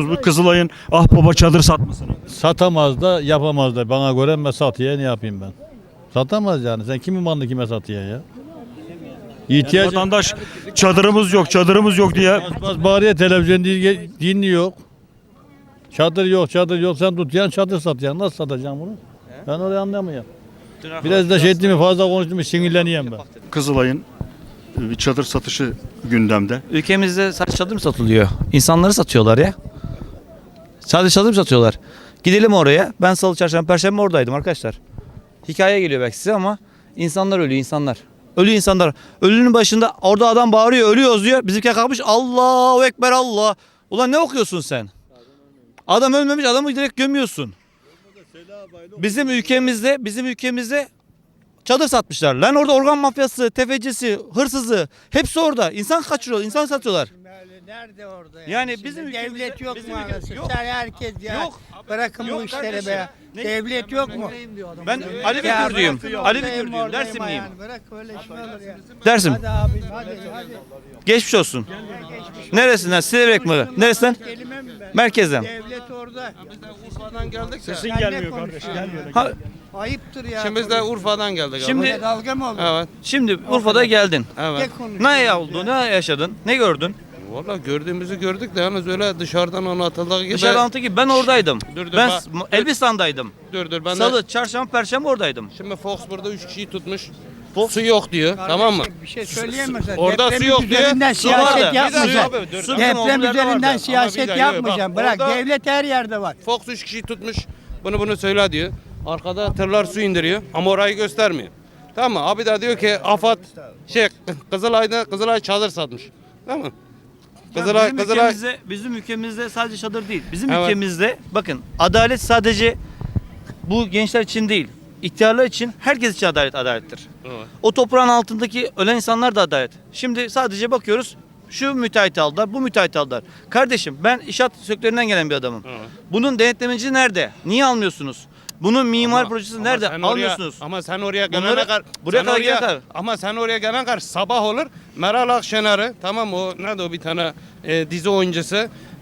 Bu Kızılay'ın ah baba çadır satmasını. Satamaz da yapamaz da bana göre ben satıya ne yapayım ben? Satamaz yani. Sen kimin malını kime satıya ya? İhtiyaç Vatandaş çadırımız yok, çadırımız yok diye Bas bas bağırıyor televizyon din- dinliyor. Çadır yok, çadır yok. Sen tutayan çadır satacaksın. Nasıl satacaksın bunu? Ben orayı anlamıyorum. Biraz da şey ettim mi fazla konuştum mu sinirleniyorum ben. Kızılay'ın e, bir çadır satışı gündemde. Ülkemizde sadece çadır mı satılıyor? İnsanları satıyorlar ya. Sadece çadır mı satıyorlar? Gidelim oraya. Ben salı, çarşamba, perşembe oradaydım arkadaşlar. Hikaye geliyor belki size ama insanlar ölüyor insanlar. Ölü insanlar. Ölünün başında orada adam bağırıyor ölüyoruz diyor. Bizimkiler kalkmış Allahu Ekber Allah. Ulan ne okuyorsun sen? Adam ölmemiş adamı direkt gömüyorsun. Bizim ülkemizde bizim ülkemizde çadır satmışlar. Lan orada organ mafyası, tefecisi, hırsızı hepsi orada. İnsan kaçırıyor, insan satıyorlar. Nerede orada Yani Şimdi bizim devlet ülkemizde- yok bizim mu ülke- anasını? yok. Sen herkes ya. Yok. Bırakın Yok bu işleri kardeşim. be. Ne? Devlet yok mu? Ben Ali Ya Bekir'düyüm. bırakın Ali oradayım, Bekir'düyüm. oradayım Dersim miyim? ayağını. Bırak öyle şey olur ya. Dersim. Hadi abi hadi hadi. Geçmiş olsun. Neresinden? Silevrek mi? Neresinden? Kelime mi be? Merkezden. Devlet orada. Urfa'dan geldik ya. Sesin gelmiyor kardeş. Ha, Ayıptır ya. İkimiz de Urfa'dan geldik. Şimdi- Böyle dalga mı olur? Evet. şimdi Urfa'da geldin. Evet. Ne konuşuyorsun? Ne oldu? Ne yaşadın? Ne gördün? Valla gördüğümüzü gördük de yalnız öyle dışarıdan anlatıldığı gibi. Dışarı gibi ben oradaydım. Dur, dur, Ben bak. S- Elbistan'daydım. Dur dur ben Salı, de. çarşamba, perşembe oradaydım. Şimdi Fox burada 3 kişiyi tutmuş. Su yok diyor. Kardeşim, tamam mı? Bir şey söyleyemezsin. Orada Deprem su yok diyor. üzerinden Su vardı. siyaset Bir dakika yapmayacaksın. abi, dur. Su bizim Deprem üzerinden vardı. siyaset dakika, yapmayacaksın. bak, Bırak orada- devlet her yerde var. Fox 3 kişiyi tutmuş. Bunu bunu söyle diyor. Arkada tırlar su indiriyor ama orayı göstermiyor. Tamam mı? Abi de diyor ki AFAD şey Kızılay'da Kızılay çadır satmış. Tamam mı? Kızılay bizim Kızılay ülkemizde, bizim ülkemizde sadece çadır değil. Bizim Evet. ülkemizde bakın adalet sadece bu gençler için değil. İhtiyarlar için herkes için adalet adalettir. Evet. O toprağın altındaki ölen insanlar da adalet. Şimdi sadece bakıyoruz şu müteahhit aldılar, bu müteahhit aldılar. Kardeşim ben inşaat sektöründen gelen bir adamım. Evet. Bunun denetlemeci nerede? Niye almıyorsunuz? Bunun mimar Ama- projesi ama nerede? sen oraya- Almıyorsunuz. ama sen oraya gelene Bunları- kadar buraya kadar oraya- kadar. Ama sen oraya gelene kadar sabah olur. Meral Akşener'i tamam o nerede o bir tane e, dizi oyuncusu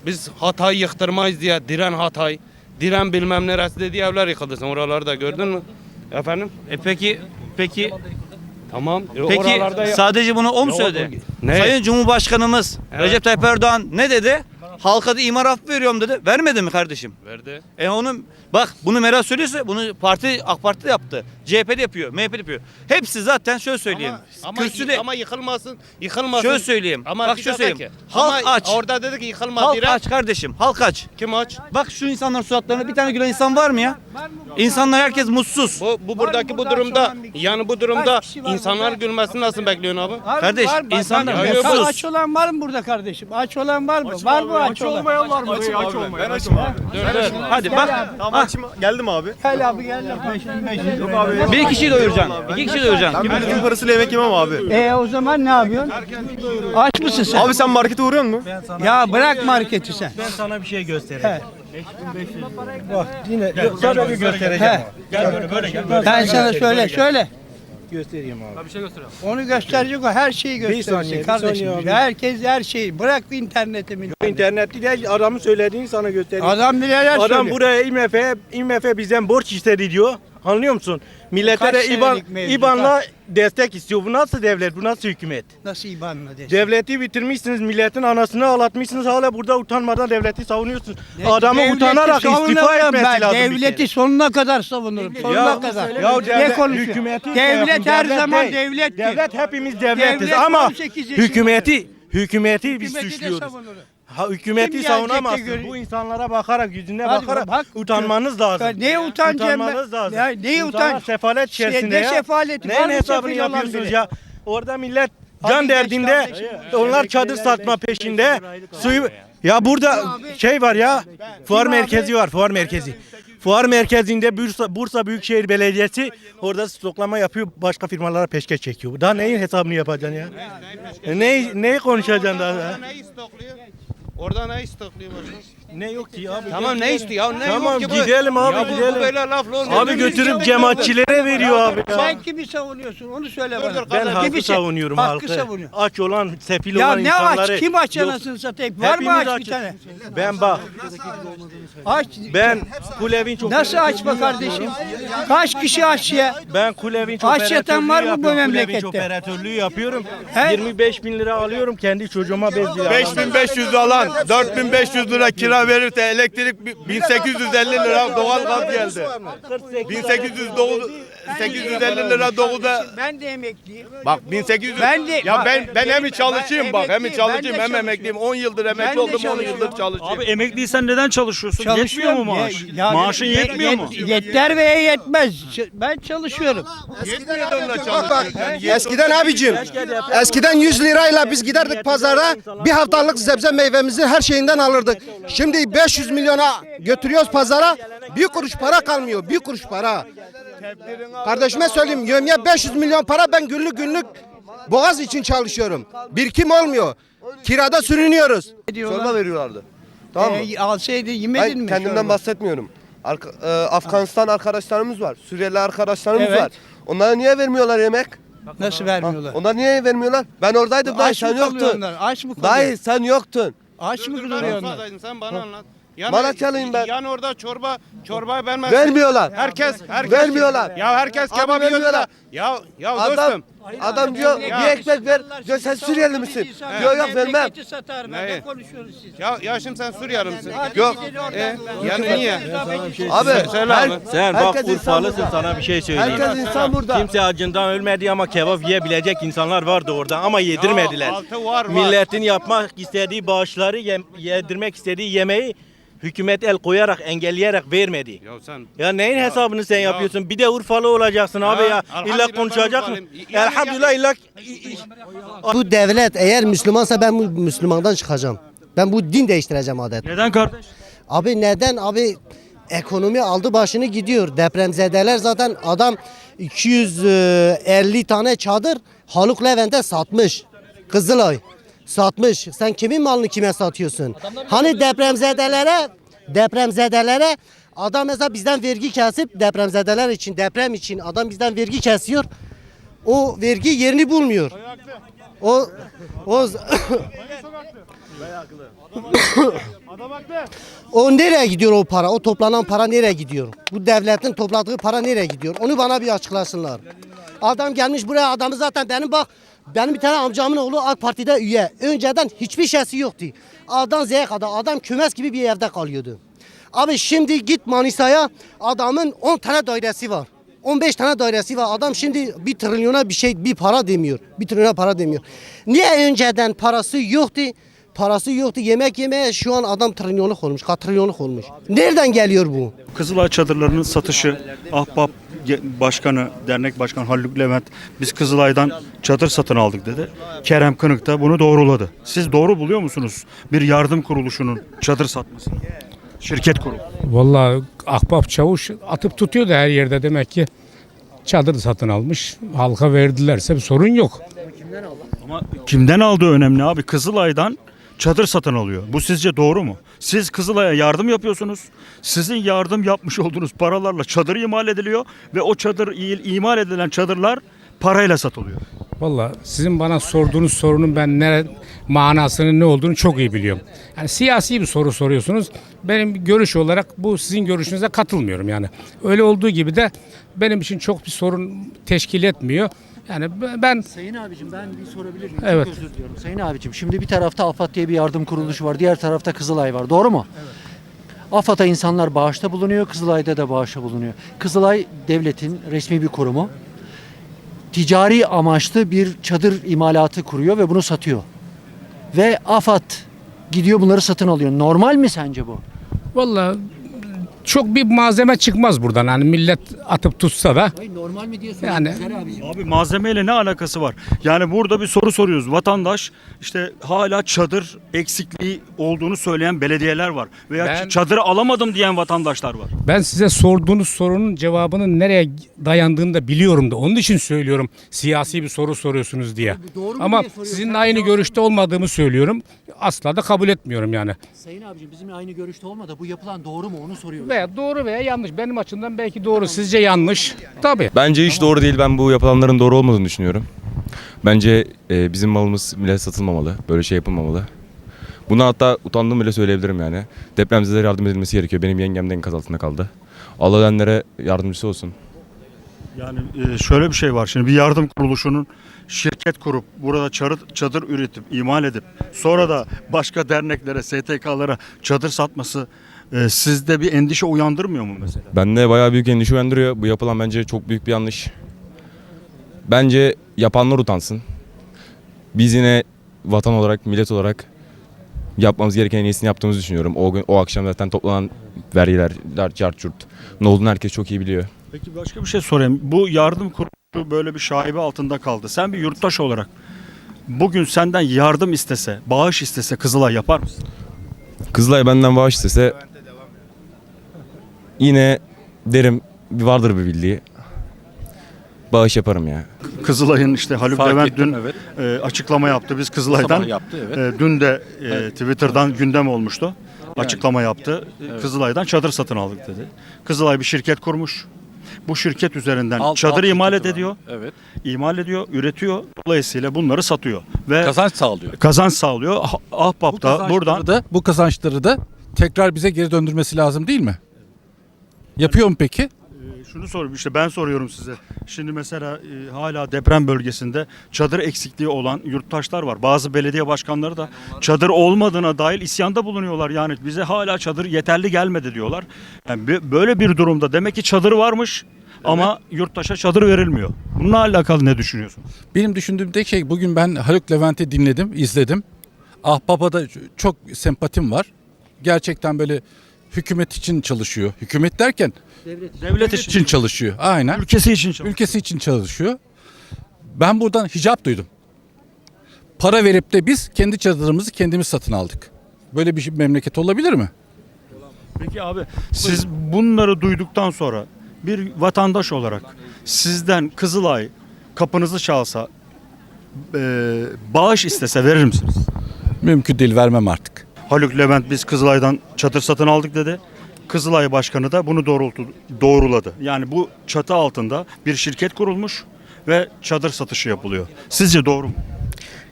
biz Hatay yıktırmayız diye diren Hatay diren bilmem neresi dediği evler yıkıldı. Sen oraları da gördün mü? Efendim? E peki peki Tamam. E, peki oralarda sadece bunu o mu söyledi? Ne? Sayın Cumhurbaşkanımız Evet. Recep Tayyip Erdoğan ne dedi? Halka da imar affı veriyorum dedi. Vermedi mi kardeşim? verdi. E onu bak bunu Meral söylüyorsa bunu parti AK Parti de yaptı. CHP de yapıyor, MHP de yapıyor. Hepsi zaten şöyle söyleyeyim. Ama, Kürsüde ama yıkılmasın. Yıkılmasın. şöyle söyleyeyim. Ama bak bir şöyle dakika söyleyeyim. ki. Halk Ama aç. Orada dedik ki yıkılma Halk diren. aç kardeşim. Halk aç. Kim aç? Bak şu insanların suratlarında bir tane gülen insan var mı ya? İnsanlar herkes mutsuz. Bu, bu buradaki bu burada durumda bir kişi? yani bu durumda Kaç kişi var insanlar burada? gülmesini nasıl bekliyorsun abi? Var mı? Kardeş, Var mı? insanlar Bak, mutsuz. Aç olan var mı burada kardeşim? Aç olan var mı? var mı aç, olan? var mı? Açım aç olmayan. Ben açım abi. Hadi bak. Tamam açım. Geldim abi. Gel abi gel. Yok abi. Bir kişiyi doyuracaksın. İki kişiyi doyuracaksın. Ben bütün parasıyla yemek yemem abi. E o zaman ne yapıyorsun? Aç mısın sen? Abi sen markete uğruyor musun? Ya bırak marketi sen. Ben sana bir şey göstereyim. He. Bak yine sana bir göstereceğim. Gel böyle böyle gel. Ben sana söyle söyle. Göstereyim abi. Onu gösterecek o her şeyi saniye, gösterirsin bir kardeşim. saniye abi. Herkes her şeyi. Bırak interneti mi? İnternette de adamın söylediğini sana göstereyim. Adam neler Adam söylüyor. buraya IMF IMF bizden borç istedi diyor. Anlıyor musun? Millete Kaç de İBAN senelik mevzu, İBAN'la destek istiyor. Bu nasıl devlet? Bu nasıl hükümet? Nasıl ibanla desin? Devleti bitirmişsiniz, milletin anasını ağlatmışsınız. Hala burada utanmadan devleti savunuyorsunuz. Ne- Adamı devleti utanarak istifa savunurum etmesi ben. lazım. bir Devleti kere. sonuna kadar savunurum. Sonuna Ya, kadar. ya ne devlet- konuşuyor? hükümeti devlet şey yapın, her devlet zaman değil. devlettir. Devlet hepimiz devletiz Devlet ama 18 yaşında. hükümeti hükümeti biz Hükümeti de suçluyoruz. Ha, hükümeti Kim gelecek de savunamazsınız. göreyim? Bu insanlara bakarak, yüzüne Hadi bakarak bak. utanmanız lazım. Neye utanacağım ben? Utanmanız lazım. Ya neye İnsanlar utan? sefalet Şey, içerisinde ne ya. sefaleti? Var Neyin mı hesabını sefil olan yapıyorsunuz biri? ya? Orada millet Hadi can geç derdinde kardeşim. onlar çadır satma peşinde. Suyu ya burada şey var ya. Fuar merkezi var, fuar merkezi. Fuar merkezinde Bursa, Bursa Büyükşehir Belediyesi orada stoklama yapıyor, başka firmalara peşkeş çekiyor. Daha neyin hesabını yapacaksın ya? Ne neyi konuşacaksın daha? Neyi stokluyor? Orada stokluyor başkanım? Ne yok ki abi? Tamam ne istiyor? Ya ne Tamam, yok ki bu? gidelim abi, ya bu, gidelim. Bu böyle lafla olmuyor. Abi götürüp cemaatçilere veriyor abi ya. Sen kimi savunuyorsun onu söyle bana. dur, Ben Kimi halkı se- savunuyorum Hakkı halkı. savunuyor. Aç olan, sefil Ya olan ne insanları. aç? Kim aç Yok, anasını satayım? Var mı hepimiz aç bir açız. tane? Ben bak, Aç. ben Kulevin çok Nasıl aç be kardeşim? Kaç kişi aç ya? Ben Kulevin çok Aç yatan var mı bu memlekette? operatörlüğü yapıyorum. He? 25 bin lira alıyorum kendi çocuğuma bezliyor. 5500 alan 4500 lira kira verirse elektrik bi- 1850 lira doğalgaz geldi. 1809 850 lira doğuda Ben de emekliyim. bak 1800 Ben de- ya ben ben hem çalışayım ben bak hem emekliyim, çalışayım ben de hem emekliyim 10 yıldır emekli de oldum 10 çalışıyorum. yıldır çalışıyorum. Abi emekliysen neden çalışıyorsun? Yetmiyor mu maaş? Ya- Maaşın ye- yetmiyor ye- mu? Yeter veya yetmez. Ç- Ben çalışıyorum. Yetmiyor da onunla. Yani Eskiden abicim, eskiden 100 lirayla biz giderdik pazara bir haftalık sebze meyvemizi her şeyinden alırdık. Şimdi 500 milyona götürüyoruz pazara bir kuruş para kalmıyor, bir kuruş para. Kardeşime söyleyeyim, yövmiye 500 milyon para ben günlük günlük boğaz için çalışıyorum. Birikim olmuyor. Kirada sürünüyoruz. Diyorlar. veriyorlardı. Tamam mı? Ee, alsaydı yemedin Ben mi? kendimden çorba? bahsetmiyorum. Arka- e, Afganistan arkadaşlarımız var. Suriyeli arkadaşlarımız Evet. var. Onlara niye vermiyorlar yemek? Nasıl Ha, vermiyorlar? Onlar niye vermiyorlar? Ben oradaydım dayı Aç mı sen kalıyor yoktun. onlar? Aç mı kalıyor? Dayı sen yoktun. Aç mı kalıyor onlar? Sen bana anlat. Yani, Malatyalıyım ben. Yani orada çorba çorba vermez. Vermiyorlar. Herkes herkes Vermiyorlar. Ya herkes Abi kebap yiyor da. vermiyorlar. Ya ya Adam dostum. adam diyor Ya. bir ekmek ver. Diyor sen Suriyeli misin? Diyor yok vermem. Satar. Ne? Ne konuşuyoruz siz? Ya ya şimdi sen Suriyeli misin? Yok. E, yani niye? Abi Söyle her- abi. Sen bak herkes insan Urfalısın burada. sana bir şey söyleyeyim. Herkes insan burada. Kimse acından ölmedi ama kebap yiyebilecek insanlar vardı orada ama yedirmediler. Ya, altı var, var. Milletin yapmak istediği bağışları yem- yedirmek istediği yemeği hükümet el koyarak engelleyerek vermedi. Ya sen Ya neyin hesabını sen yapıyorsun? Bir de Urfalı olacaksın abi ya. elhamdülillah İlla ben konuşacak mı? Urfalıyım. Yani- Elhamdülillah illa Bu devlet eğer Müslümansa ben bu Müslümandan çıkacağım. Ben bu din değiştireceğim adet. Neden kardeş? Abi neden abi ekonomi aldı başını gidiyor. Depremzedeler zaten adam 250 tane çadır Haluk Levent'e satmış. Kızılay satmış. Sen kimin malını kime satıyorsun? Hani depremzedelere depremzedelere adam mesela bizden vergi kesip depremzedeler için deprem için adam bizden vergi kesiyor. O vergi yerini bulmuyor. O o O nereye gidiyor o para? O toplanan para nereye gidiyor? Bu devletin topladığı para nereye gidiyor? Onu bana bir açıklasınlar. Adam gelmiş buraya adamı zaten benim bak benim bir tane amcamın oğlu AK Parti'de üye. Önceden hiçbir şeysi yoktu. A'dan Z'ye kadar adam kümes gibi bir evde kalıyordu. Abi şimdi git Manisa'ya adamın 10 tane dairesi var. 15 tane dairesi var. Adam şimdi bir trilyona bir şey bir para demiyor. Bir trilyona para demiyor. Niye önceden parası yoktu? Parası yoktu. Yemek yemeye şu an adam trilyonluk olmuş. Katrilyonluk olmuş. Nereden geliyor bu? Kızılay çadırlarının satışı Ahbap Başkanı, Dernek Başkanı Haluk Levent biz Kızılay'dan çadır satın aldık dedi. Kerem Kınık da bunu doğruladı. Siz doğru buluyor musunuz bir yardım kuruluşunun çadır satmasını? Şirket kurulu. Vallahi ahbap çavuş atıp tutuyor da her yerde demek ki çadır satın almış. Halka verdilerse bir sorun yok. Ama kimden aldığı önemli abi. Kızılay'dan çadır satın alıyor. Bu sizce doğru mu? Siz Kızılay'a yardım yapıyorsunuz. Sizin yardım yapmış olduğunuz paralarla çadır imal ediliyor ve o çadır imal edilen çadırlar parayla satılıyor. Vallahi sizin bana sorduğunuz sorunun ben ne manasının ne olduğunu çok iyi biliyorum. Yani siyasi bir soru soruyorsunuz. Benim görüş olarak bu sizin görüşünüze katılmıyorum yani. Öyle olduğu gibi de benim için çok bir sorun teşkil etmiyor. Yani ben Sayın abicim ben bir sorabilir miyim? Evet. Çok özür diliyorum. Sayın abicim şimdi bir tarafta AFAD diye bir yardım kuruluşu var. Diğer tarafta Kızılay var. Doğru mu? Evet. AFAD'a insanlar bağışta bulunuyor. Kızılay'da da bağışta bulunuyor. Kızılay devletin resmi bir kurumu. Ticari amaçlı bir çadır imalatı kuruyor ve bunu satıyor. Ve AFAD gidiyor bunları satın alıyor. Normal mi sence bu? Vallahi çok bir malzeme çıkmaz buradan. Hani millet atıp tutsa da Hayır, normal mi diye Yani-. Abi malzemeyle ne alakası var? Yani burada bir soru soruyoruz. Vatandaş işte hala çadır eksikliği olduğunu söyleyen belediyeler var. Veya Ben- çadırı alamadım diyen vatandaşlar var. ben size sorduğunuz sorunun cevabının nereye dayandığını da biliyorum da onun için söylüyorum siyasi bir soru soruyorsunuz diye. doğru mu Ama diye soruyorum. sizinle aynı görüşte olmadığımı söylüyorum. Asla da kabul etmiyorum yani. Sayın abicim bizimle aynı görüşte olmadı. Bu yapılan doğru mu onu soruyoruz. Veya doğru veya yanlış. Benim açımdan belki doğru. Sizce yanlış. Tabii. Bence hiç doğru değil. Ben bu yapılanların doğru olmadığını düşünüyorum. Bence e, bizim malımız bile satılmamalı. Böyle şey yapılmamalı. Buna hatta utandığımı bile söyleyebilirim yani. Depremzedelere yardım edilmesi gerekiyor. Benim yengem de enkaz altında kaldı. Allah ölenlere yardımcısı olsun. Yani e, şöyle bir şey var. Şimdi bir yardım kuruluşunun şirket kurup burada çadır, çadır üretip imal edip sonra da başka derneklere, STK'lara çadır satması e, sizde bir endişe uyandırmıyor mu mesela? Bende bayağı büyük endişe uyandırıyor. Bu yapılan bence çok büyük bir yanlış. Bence yapanlar utansın. Biz yine vatan olarak, millet olarak yapmamız gereken en iyisini yaptığımızı düşünüyorum. O, gün, o akşam zaten toplanan vergiler, curt ne olduğunu herkes çok iyi biliyor. Peki başka bir şey sorayım. Bu yardım kuruluşu böyle bir şaibe altında kaldı. Sen bir yurttaş olarak bugün senden yardım istese, bağış istese Kızılay yapar mısın? Kızılay benden bağış istese yine derim vardır bir bildiği. Bağış yaparım ya. Kızılay'ın işte Haluk Fark Levent ettim, dün evet. e, açıklama yaptı. Biz Kızılay'dan Sabah yaptı, evet. e, dün de e, Twitter'dan gündem olmuştu. Açıklama yaptı. Kızılay'dan çadır satın aldık dedi. Kızılay bir şirket kurmuş. Bu şirket üzerinden Alt- çadır alt imal şirketi var. ediyor. Evet. imal ediyor, üretiyor. Dolayısıyla bunları satıyor ve Kazanç sağlıyor. kazanç sağlıyor. Ah- Ahbap da buradan da bu kazançları da tekrar bize geri döndürmesi lazım değil mi? Yapıyor mu peki? Şunu soruyorum işte ben soruyorum size. Şimdi mesela e, hala deprem bölgesinde çadır eksikliği olan yurttaşlar var. Bazı belediye başkanları da çadır olmadığına dair isyanda bulunuyorlar. Yani bize hala çadır yeterli gelmedi diyorlar. Yani böyle bir durumda demek ki çadır varmış ama yurttaşa çadır verilmiyor. Bununla alakalı ne düşünüyorsun? Benim düşündüğüm tek şey bugün ben Haluk Levent'i dinledim, izledim. Ahbap'a da çok sempatim var. Gerçekten böyle hükümet için çalışıyor. Hükümet derken Devlet Devlet için çalışıyor. Aynen. ülkesi için çalışıyor. Ülkesi için çalışıyor. Ben buradan hicap duydum. Para verip de biz kendi çadırımızı kendimiz satın aldık. Böyle bir memleket olabilir mi? Peki abi siz bunları duyduktan sonra bir vatandaş olarak sizden Kızılay kapınızı çalsa e, bağış istese verir misiniz? Mümkün değil vermem artık. Haluk Levent biz Kızılay'dan çadır satın aldık dedi. Kızılay Başkanı da bunu doğrultu, doğruladı. Yani bu çatı altında bir şirket kurulmuş ve çadır satışı yapılıyor. Sizce doğru mu?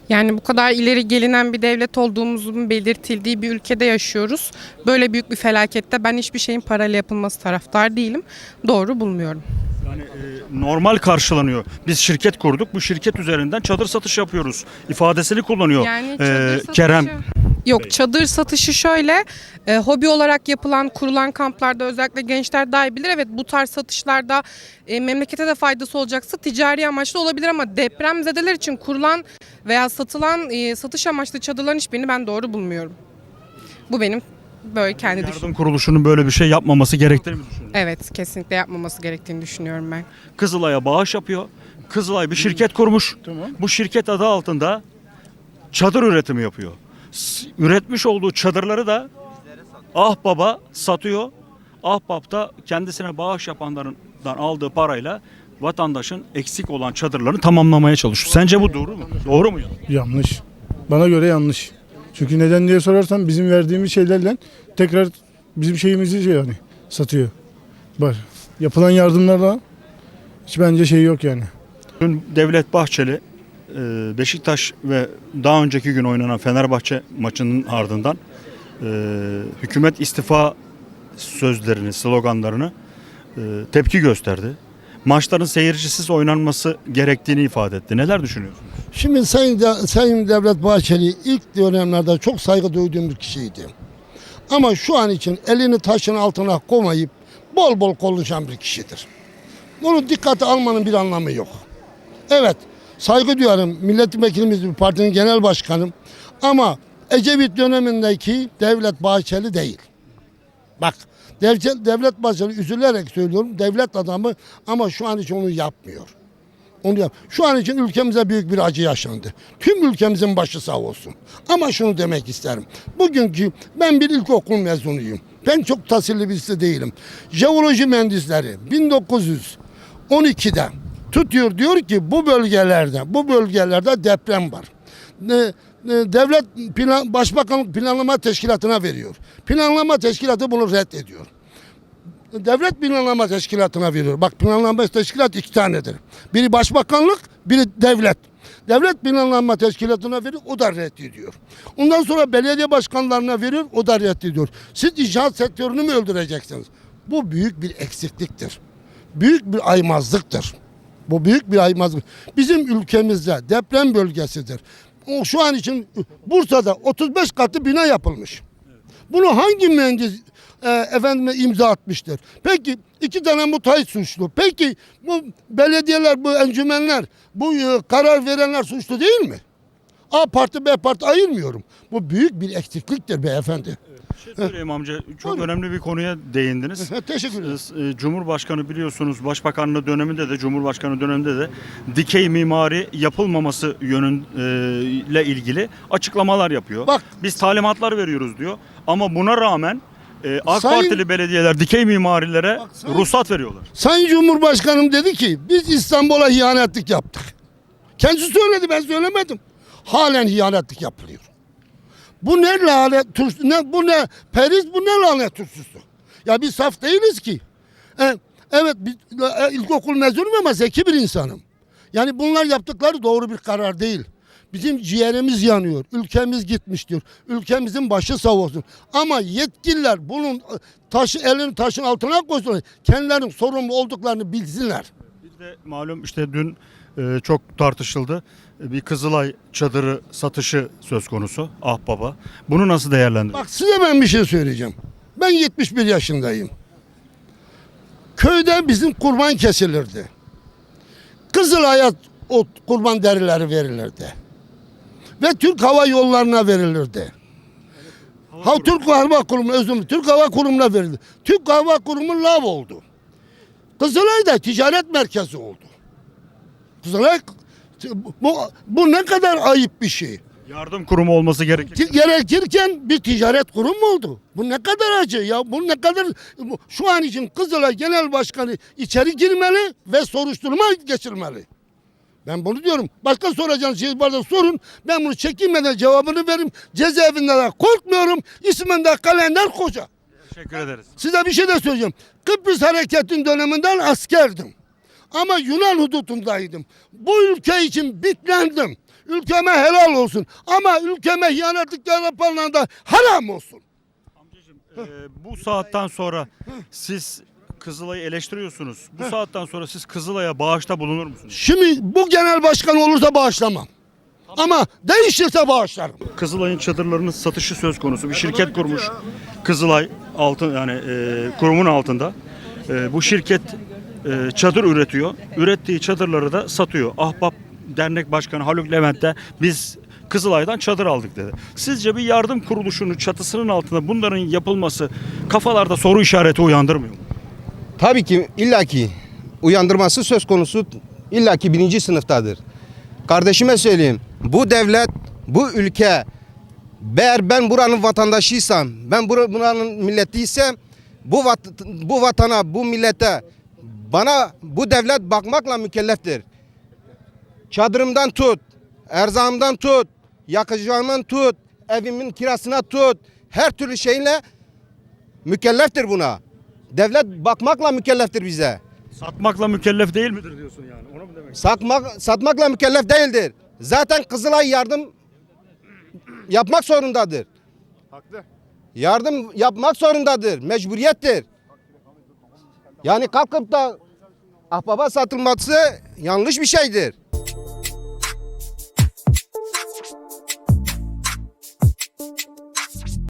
Yani bu kadar ileri gelinen bir devlet olduğumuzun belirtildiği bir ülkede yaşıyoruz. Böyle büyük bir felakette ben hiçbir şeyin parayla yapılması taraftar değilim. Doğru bulmuyorum. Yani e, normal karşılanıyor. Biz şirket kurduk. Bu şirket üzerinden çadır satış yapıyoruz. ifadesini kullanıyor. Yani e, çadır satışı- Kerem Yok çadır satışı şöyle e, hobi olarak yapılan kurulan kamplarda özellikle gençler daha iyi bilir. Evet bu tarz satışlarda e, memlekete de faydası olacaksa ticari amaçlı olabilir ama depremzedeler için kurulan veya satılan e, satış amaçlı çadırların hiçbirini ben doğru bulmuyorum. Bu benim böyle kendi düşüncem. yardım kuruluşunun böyle bir şey yapmaması gerektiğini mi düşünüyorsun? Evet kesinlikle yapmaması gerektiğini düşünüyorum ben. Kızılay'a bağış yapıyor. Kızılay bir şirket kurmuş. Bu şirket adı altında çadır üretimi yapıyor. Üretmiş olduğu çadırları da Ahbap'a satıyor. Ahbap da kendisine bağış yapanlardan aldığı parayla vatandaşın eksik olan çadırlarını tamamlamaya çalışıyor. Sence bu doğru mu? Doğru mu? ya? Yanlış. Bana göre yanlış. Çünkü neden diye sorarsan bizim verdiğimiz şeylerle tekrar bizim şeyimizi şey yani satıyor. Var. Yapılan yardımlarla hiç bence şey yok yani. Dün Devlet Bahçeli Beşiktaş ve daha önceki gün oynanan Fenerbahçe maçının ardından e, hükümet istifa sözlerini, sloganlarını e, tepki gösterdi. Maçların seyircisiz oynanması gerektiğini ifade etti. Neler düşünüyorsunuz? Şimdi Sayın, De- Sayın Devlet Bahçeli ilk dönemlerde çok saygı duyduğum bir kişiydi. Ama şu an için elini taşın altına koymayıp bol bol konuşan bir kişidir. Bunu dikkate almanın bir anlamı yok. Evet saygı duyarım milletvekilimiz bir partinin genel başkanım ama Ecevit dönemindeki Devlet Bahçeli değil. Bak devlet, devlet başkanı üzülerek söylüyorum devlet adamı ama şu an için onu yapmıyor. Onu yap. Şu an için ülkemize büyük bir acı yaşandı. Tüm ülkemizin başı sağ olsun. Ama şunu demek isterim. Bugünkü ben bir ilkokul mezunuyum. Ben çok tahsilli birisi değilim. Jeoloji mühendisleri 1912'de tutuyor diyor ki bu bölgelerde bu bölgelerde deprem var. Ne, devlet plan, başbakanlık planlama teşkilatına veriyor. Planlama teşkilatı bunu reddediyor. Devlet planlama teşkilatına veriyor. Bak planlama teşkilat iki tanedir. Biri başbakanlık, biri devlet. Devlet planlama teşkilatına veriyor, o da reddediyor. Ondan sonra belediye başkanlarına veriyor, o da reddediyor. Siz inşaat sektörünü mü öldüreceksiniz? Bu büyük bir eksikliktir. Büyük bir aymazlıktır. Bu büyük bir aymazlık. Bizim ülkemizde deprem bölgesidir. Şu an için Bursa'da 35 katlı bina yapılmış. Bunu hangi mühendis e, efendime imza atmıştır? Peki iki tane muhtahit suçlu. Peki bu belediyeler, bu encümenler, bu e, karar verenler suçlu değil mi? A parti B parti ayırmıyorum. Bu büyük bir eksikliktir beyefendi. Bir şey söyleyeyim amca. Çok önemli bir konuya değindiniz. Teşekkür ederim. Siz, e, Cumhurbaşkanı biliyorsunuz başbakanlığı döneminde de Cumhurbaşkanı döneminde de dikey mimari yapılmaması yönüyle ilgili açıklamalar yapıyor. Bak. Biz talimatlar veriyoruz diyor. Ama buna rağmen e, AK Sayın- Partili belediyeler dikey mimarilere sayın- ruhsat veriyorlar. Sayın Cumhurbaşkanım dedi ki biz İstanbul'a ihanetlik yaptık. Kendisi söyledi ben söylemedim. Halen ihanetlik yapılıyor. Bu ne lanet turşusu, ne, bu ne periz bu ne lanet turşusu. Ya biz saf değiliz ki. E, evet biz, e, ilkokul mezunuyum ama zeki bir insanım. Yani bunlar yaptıkları doğru bir karar değil. Bizim ciğerimiz yanıyor. Ülkemiz gitmiştir. Ülkemizin başı sağ olsun. Ama yetkililer bunun e, taşı elini taşın altına koysunlar. Kendilerinin sorumlu olduklarını bilsinler. Bir de malum işte dün e, çok tartışıldı. E, Bir Kızılay çadırı satışı söz konusu. Ah baba. Bunu nasıl değerlendiriyorsunuz? Bak size ben bir şey söyleyeceğim. Ben 71 yaşındayım. Köyde bizim kurban kesilirdi. Kızılay'a o kurban derileri verilirdi. Ve Türk Hava Yolları'na verilirdi. Ha, Türk Hava Kurumu dilerim, Türk Hava Kurumu'na verildi. Türk Hava Kurumu lav oldu. Kızılay da ticaret merkezi oldu. Kızılay bu, bu ne kadar ayıp bir şey. Yardım kurumu olması gerekir. Gerekirken bir ticaret kurum mu oldu? Bu ne kadar acı ya. Bu ne kadar bu- şu an için Kızılay Genel Başkanı içeri girmeli ve soruşturma geçirmeli. Ben bunu diyorum. Başka soracağınız şey varsa sorun. Ben bunu çekinmeden cevabını veririm. Cezaevinde de korkmuyorum. İsminde kalender koca. Teşekkür ederiz. Size bir şey de söyleyeceğim. Kıbrıs Hareketi'nin döneminden askerdim. Ama Yunan hudutundaydım. Bu ülke için bitlendim. Ülkeme helal olsun. Ama ülkeme ihanetlik yapanlara da haram olsun. Ee, bu saatten sonra siz Kızılay'ı eleştiriyorsunuz. Bu saatten sonra siz Kızılay'a bağışta bulunur musunuz? Şimdi bu genel başkan olursa bağışlamam. Ama değişirse bağışlarım. Kızılay'ın çadırlarının satışı söz konusu. Bir şirket kurmuş. Kızılay altın yani e, kurumun altında. E, bu şirket e, çadır üretiyor. Ürettiği çadırları da satıyor. Ahbap Dernek Başkanı Haluk Levent de biz Kızılay'dan çadır aldık dedi. Sizce bir yardım kuruluşunun çatısının altında bunların yapılması kafalarda soru işareti uyandırmıyor mu? Tabii ki illaki uyandırması söz konusu illaki birinci sınıftadır. Kardeşime söyleyeyim. Bu devlet, bu ülke eğer ben buranın vatandaşıysam, ben bura- buranın milletiysem bu, vat- bu vatana, bu millete bana bu devlet bakmakla mükelleftir. Çadırımdan tut, erzağımdan tut, yakacağımdan tut, evimin kirasına tut, her türlü şeyle mükelleftir buna. Devlet bakmakla mükelleftir bize. Satmakla mükellef değil midir diyorsun yani? Onu mu demek? Satmak, satmakla mükellef değildir. Zaten Kızılay yardım yapmak zorundadır. Haklı. Yardım yapmak zorundadır. Mecburiyettir. Yani kalkıp da ahbaba satılması yanlış bir şeydir.